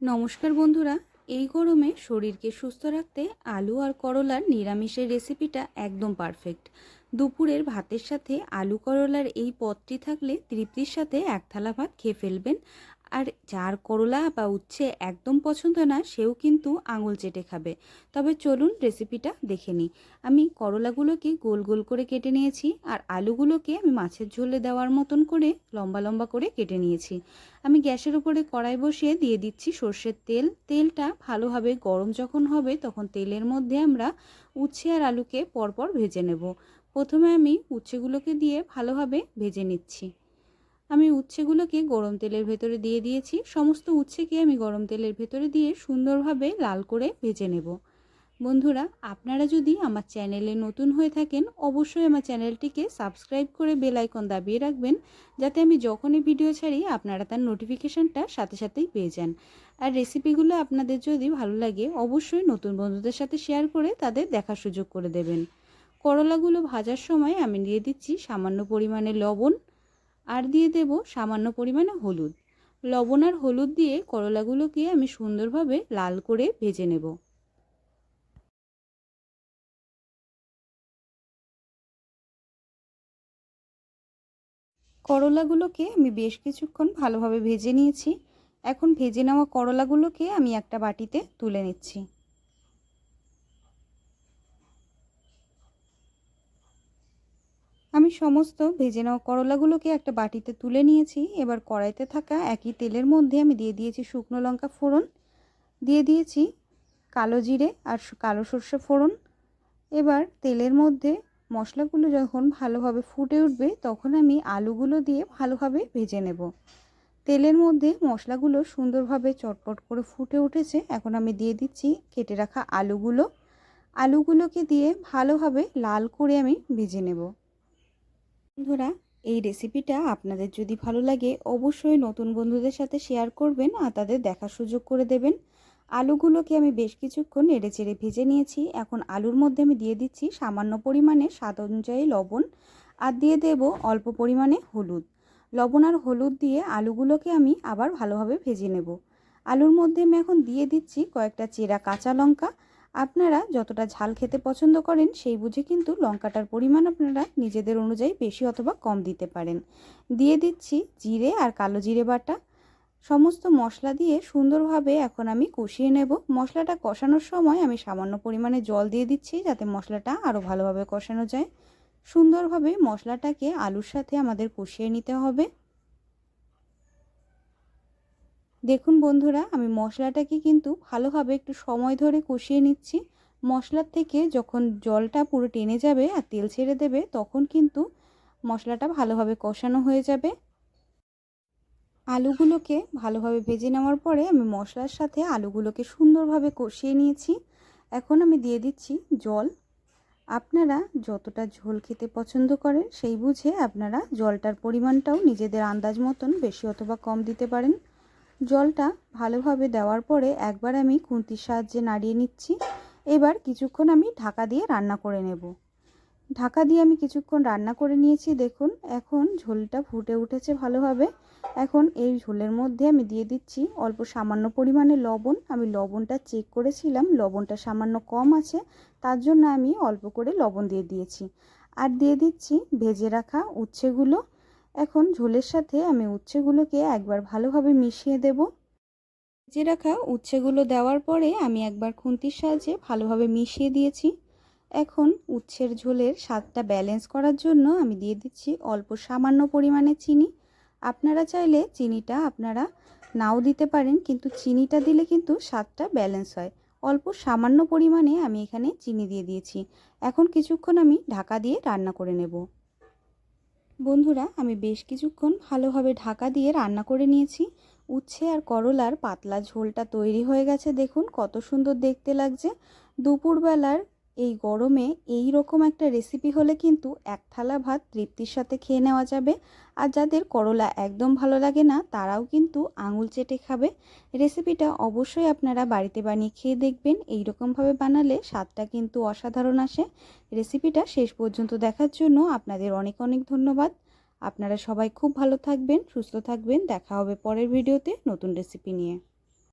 নমস্কার বন্ধুরা, এই গরমে শরীরকে সুস্থ রাখতে আলু আর করলার নিরামিষের রেসিপিটা একদম পারফেক্ট। দুপুরের ভাতের সাথে আলু করলার এই পদটি থাকলে তৃপ্তির সাথে এক থালা ভাত খেয়ে ফেলবেন। আর যার করলা বা উচ্ছে একদম পছন্দ না, সেও কিন্তু আঙুল চেটে খাবে। তবে চলুন রেসিপিটা দেখে নিই। আমি করলাগুলোকে গোল গোল করে কেটে নিয়েছি আর আলুগুলোকে আমি মাছের ঝোলে দেওয়ার মতন করে লম্বা লম্বা করে কেটে নিয়েছি। আমি গ্যাসের উপরে কড়াই বসিয়ে দিয়ে দিচ্ছি সর্ষের তেল। তেলটা ভালোভাবে গরম যখন হবে, তখন তেলের মধ্যে আমরা উচ্ছে আর আলুকে পরপর ভেজে নেব। প্রথমে আমি উচ্ছেগুলোকে দিয়ে ভালোভাবে ভেজে নিচ্ছি। আমি উচ্ছেগুলোকে গরম তেলের ভেতরে দিয়ে দিয়েছি। সমস্ত উচ্ছেকে আমি গরম তেলের ভেতরে দিয়ে সুন্দরভাবে লাল করে ভেজে নেব। বন্ধুরা, আপনারা যদি আমার চ্যানেলে নতুন হয়ে থাকেন, অবশ্যই আমার চ্যানেলটিকে সাবস্ক্রাইব করে বেল আইকন দাবিয়ে রাখবেন, যাতে আমি যখনই ভিডিও ছাড়ি, আপনারা তার নোটিফিকেশানটা সাথে সাথেই পেয়ে যান। আর রেসিপিগুলো আপনাদের যদি ভালো লাগে, অবশ্যই নতুন বন্ধুদের সাথে শেয়ার করে তাদের দেখার সুযোগ করে দেবেন। করলাগুলো ভাজার সময় আমি দিয়ে দিচ্ছি সামান্য পরিমাণে লবণ আর দিয়ে দেব সামান্য পরিমাণে হলুদ। লবণ আর হলুদ দিয়ে করলাগুলোকে আমি সুন্দরভাবে লাল করে ভেজে নেব। করলাগুলোকে আমি বেশ কিছুক্ষণ ভালোভাবে ভেজে নিয়েছি। এখন ভেজে নেওয়া করলাগুলোকে আমি একটা বাটিতে তুলে নিচ্ছি। আমি সমস্ত ভেজে নেওয়া করলাগুলোকে একটা বাটিতে তুলে নিয়েছি। এবার কড়াইতে থাকা একই তেলের মধ্যে আমি দিয়ে দিয়েছি শুকনো লঙ্কা ফোড়ন। দিয়ে দিয়েছি কালো জিরে আর কালো সর্ষে ফোড়ন। এবার তেলের মধ্যে মশলাগুলো যখন ভালোভাবে ফুটে উঠবে, তখন আমি আলুগুলো দিয়ে ভালোভাবে ভেজে নেব। তেলের মধ্যে মশলাগুলো সুন্দরভাবে চটপট করে ফুটে উঠেছে। এখন আমি দিয়ে দিচ্ছি কেটে রাখা আলুগুলো। আলুগুলোকে দিয়ে ভালোভাবে লাল করে আমি ভেজে নেব। বন্ধুরা, এই রেসিপিটা আপনাদের যদি ভালো লাগে, অবশ্যই নতুন বন্ধুদের সাথে শেয়ার করবেন আর তাদের দেখার সুযোগ করে দেবেন। আলুগুলোকে আমি বেশ কিছুক্ষণ নেড়ে চেড়ে ভেজে নিয়েছি। এখন আলুর মধ্যে আমি দিয়ে দিচ্ছি সামান্য পরিমাণে স্বাদ অনুযায়ী লবণ আর দিয়ে দেব অল্প পরিমাণে হলুদ। লবণ আর হলুদ দিয়ে আলুগুলোকে আমি আবার ভালোভাবে ভেজে নেব। আলুর মধ্যে আমি এখন দিয়ে দিচ্ছি কয়েকটা চেরা কাঁচা লঙ্কা আপনারা যতটা ঝাল খেতে পছন্দ করেন সেই বুঝে কিন্তু লঙ্কাটার পরিমাণ আপনারা নিজেদের অনুযায়ী বেশি অথবা কম দিতে পারেন। দিয়ে দিচ্ছি জিরে আর কালো জিরে বাটা। সমস্ত মশলা দিয়ে সুন্দরভাবে এখন আমি কষিয়ে নেব। মশলাটা কষানোর সময় আমি সামান্য পরিমাণে জল দিয়ে দিচ্ছি যাতে মশলাটা আরও ভালোভাবে কষানো যায়। সুন্দরভাবে মশলাটাকে আলুর সাথে আমাদের কষিয়ে নিতে হবে। দেখুন বন্ধুরা, আমি মশলাটাকে কিন্তু ভালোভাবে একটু সময় ধরে কষিয়ে নিচ্ছি। মশলার থেকে যখন জলটা পুরো টেনে যাবে আর তেল ছেড়ে দেবে, তখন কিন্তু মশলাটা ভালোভাবে কষানো হয়ে যাবে। আলুগুলোকে ভালোভাবে ভেজে নেওয়ার পরে আমি মশলার সাথে আলুগুলোকে সুন্দরভাবে কষিয়ে নিয়েছি। এখন আমি দিয়ে দিচ্ছি জল। আপনারা যতটা ঝোল খেতে পছন্দ করেন সেই বুঝে আপনারা জলটার পরিমাণটাও নিজেদের আন্দাজ মতন বেশি অথবা কম দিতে পারেন। জলটা ভালোভাবে দেওয়ার পরে একবার আমি খুন্তির সাহায্যে নাড়িয়ে নিচ্ছি। এবার কিছুক্ষণ আমি ঢাকা দিয়ে রান্না করে নেব। ঢাকা দিয়ে আমি কিছুক্ষণ রান্না করে নিয়েছি, দেখুন। এখন ঝোলটা ফুটে উঠেছে ভালোভাবে। এখন এই ঝোলের মধ্যে আমি দিয়ে দিচ্ছি অল্প সামান্য পরিমাণে লবণ। আমি লবণটা চেক করেছিলাম, লবণটা সামান্য কম আছে, তার জন্য আমি অল্প করে লবণ দিয়ে দিয়েছি। আর দিয়ে দিচ্ছি ভেজে রাখা উচ্ছেগুলো। এখন ঝোলের সাথে আমি উচ্ছেগুলোকে একবার ভালোভাবে মিশিয়ে দেব। ভেজে রাখা উচ্ছেগুলো দেওয়ার পরে আমি একবার খুন্তির সাহায্যে ভালোভাবে মিশিয়ে দিয়েছি। এখন উচ্ছের ঝোলের স্বাদটা ব্যালেন্স করার জন্য আমি দিয়ে দিচ্ছি অল্প সামান্য পরিমাণে চিনি। আপনারা চাইলে চিনিটা আপনারা নাও দিতে পারেন, কিন্তু চিনিটা দিলে কিন্তু স্বাদটা ব্যালেন্স হয়। অল্প সামান্য পরিমাণে আমি এখানে চিনি দিয়ে দিয়েছি। এখন কিছুক্ষণ আমি ঢাকা দিয়ে রান্না করে নেব। বন্ধুরা, আমি বেশ কিছুক্ষণ ভালোভাবে ঢাকা দিয়ে রান্না করে নিয়েছি। উচ্ছে আর করলার পাতলা ঝোলটা তৈরি হয়ে গেছে, দেখুন কত সুন্দর দেখতে লাগছে। দুপুরবেলার এই গরমে এই রকম একটা রেসিপি হলে কিন্তু এক থালা ভাত তৃপ্তির সাথে খেয়ে নেওয়া যাবে। আর যাদের করলা একদম ভালো লাগে না, তারাও কিন্তু আঙুল চেটে খাবে। রেসিপিটা অবশ্যই আপনারা বাড়িতে বানিয়ে খেয়ে দেখবেন। এই রকমভাবে বানালে স্বাদটা কিন্তু অসাধারণ আসে। রেসিপিটা শেষ পর্যন্ত দেখার জন্য আপনাদের অনেক অনেক ধন্যবাদ। আপনারা সবাই খুব ভালো থাকবেন, সুস্থ থাকবেন। দেখা হবে পরের ভিডিওতে নতুন রেসিপি নিয়ে।